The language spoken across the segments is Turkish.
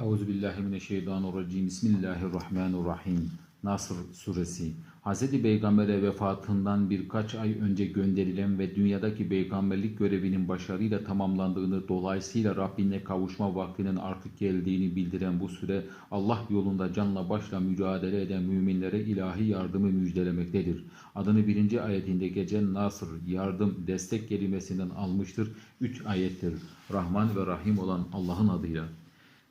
Euzubillahimineşşeytanirracim. Bismillahirrahmanirrahim. Nasr suresi. Hz. Peygamber'e vefatından birkaç ay önce gönderilen ve dünyadaki peygamberlik görevinin başarıyla tamamlandığını dolayısıyla Rabbine kavuşma vaktinin artık geldiğini bildiren bu süre Allah yolunda canla başla mücadele eden müminlere ilahi yardımı müjdelemektedir. Adını birinci ayetinde gece Nasr, yardım, destek kelimesinden almıştır. Üç ayettir. Rahman ve Rahim olan Allah'ın adıyla.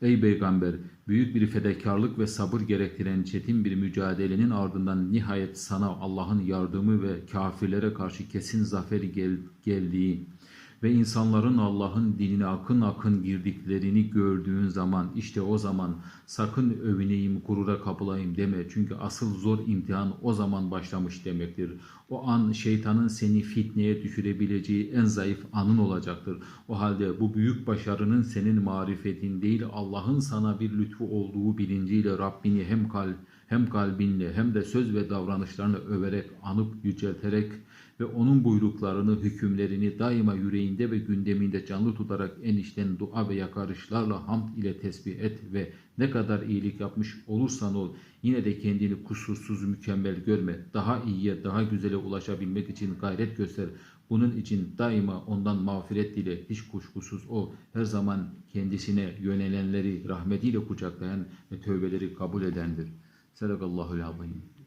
Ey peygamber, büyük bir fedakarlık ve sabır gerektiren çetin bir mücadelenin ardından nihayet sana Allah'ın yardımı ve kafirlere karşı kesin zaferi gel- geldiği ve insanların Allah'ın dinine akın akın girdiklerini gördüğün zaman işte o zaman sakın övüneyim, gurura kapılayım deme. Çünkü asıl zor imtihan o zaman başlamış demektir. O an şeytanın seni fitneye düşürebileceği en zayıf anın olacaktır. O halde bu büyük başarının senin marifetin değil Allah'ın sana bir lütfu olduğu bilinciyle Rabbini hem kalp hem kalbinle hem de söz ve davranışlarını överek, anıp yücelterek ve onun buyruklarını, hükümlerini daima yüreğinde ve gündeminde canlı tutarak en içten dua ve yakarışlarla hamd ile tesbih et ve ne kadar iyilik yapmış olursan ol yine de kendini kusursuz mükemmel görme. Daha iyiye, daha güzele ulaşabilmek için gayret göster. Bunun için daima ondan mağfiret dile. Hiç kuşkusuz o her zaman kendisine yönelenleri rahmetiyle kucaklayan ve tövbeleri kabul edendir. صدق الله العظيم.